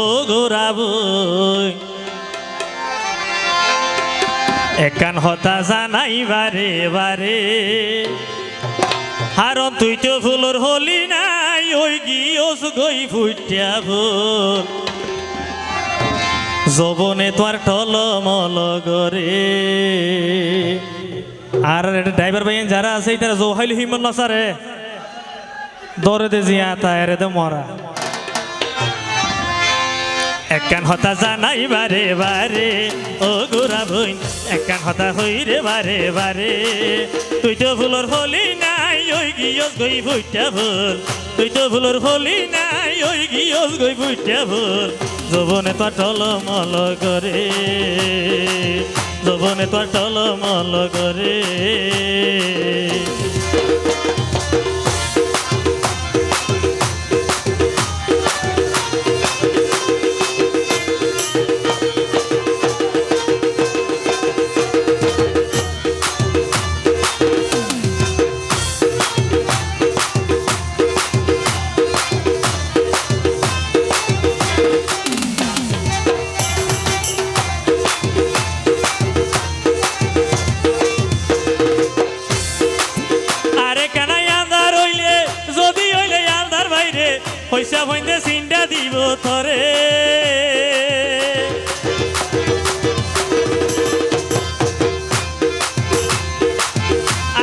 ও গোরাবই একান হতা জানাই বারে বারে। হারন তুই তো ফুলর হলি নাই, ওই গিয়স গই ফুটিয়া ফুল যবনে তোর টলমল গরে। আর ড্রাইভার ভাই যারা আছে তারা জোহাইল হিমন নসারে। দরে দে জিয়া তায়ারে দে মরা। একান হতা জানাই বারে বারে, ও গোরা বইন একান হতা হই রে বারে বারে। তুই তো ফুলর হলি নাই, ওই গিয়স গই ফুটা ভুল। তুই তো ফুলর হলি নাই, ওই গিয়স গই ফুটা ভুল। যবনে তো টলমল করে, যবনে তো টল মল করে। পয়সা বইন্দে সিন্ডা দিব তরে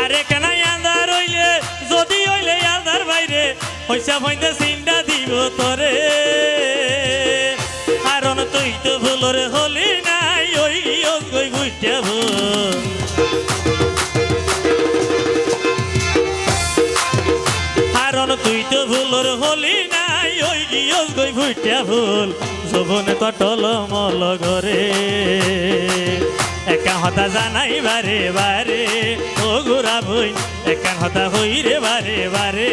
আরে কানাই আন্ধার হইলে? যদি হইলে আন্ধার বাইরে, পয়সা বইন্দে সিন্ডা দিব তরে কারণ তুই তো ভুলরে হলি নাই, ওই গই বুঝতে ভুল। তুই তো ভুলর হলি নাই, ওই গিয়স গই ভুইটা ভুল। শোভনে তো টলমল ঘরে। একা হতা জানাই বারে বারে, ও গোরা বই একা হতা হই রে বারে বারে।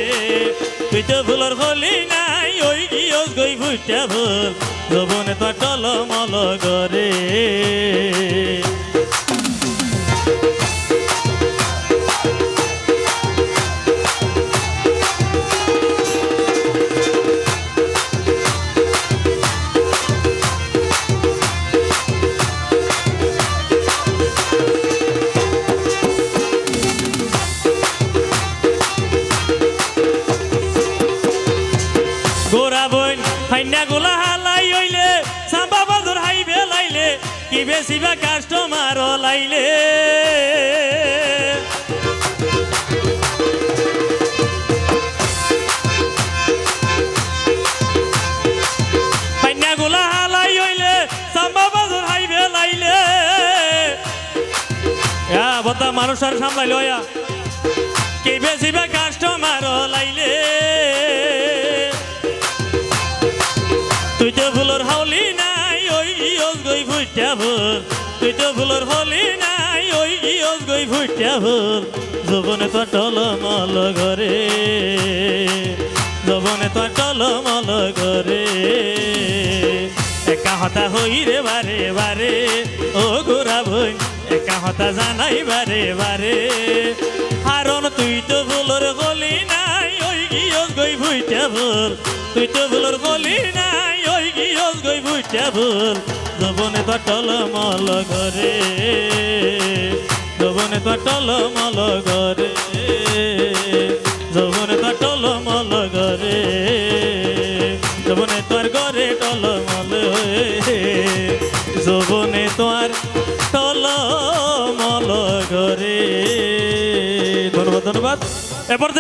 তুই তো ভুলর হলি নাই, ওই গিয়স গই ভুইটা ভুল। শোভনে তো টলমল ঘরে। ফাইনা হালাই হইলে, সাম্বা বাজুর হাইবে লাইলে, কি বেশি বা কাস্টমার লাইলে? মানুষ আর সামলাইলো কি বেশি বা কাস্টমার লাইলে? ভুলর হলি নাই, ওই ইয়স গই ফুটা ভুল তুই তো ভুলর হলি নাই, ওই ইয়স গই ফুটা ভুল যবনে তো টল মল ঘরে, যবনে তো টলমল ঘরে। একা হতা হই রে বারে বারে, ও গোরা ভই, একা হতা জানাই বারে বারে। হারন তুই তো ভুলর গলি নাই, ওই গিয়স গই ফুটা ভুল তুই তো ভুলর গলি নাই গই ফুটা ভুল, যবনে তো টলমল ঘরে। যবনে তো টলমল ঘরে। যবনে তো টলমল ঘরে। যবনে তোর ঘরে টলমল যবনে তোর টল টলমল ঘরে। ধন্যবাদ ধন্যবাদ। এরপর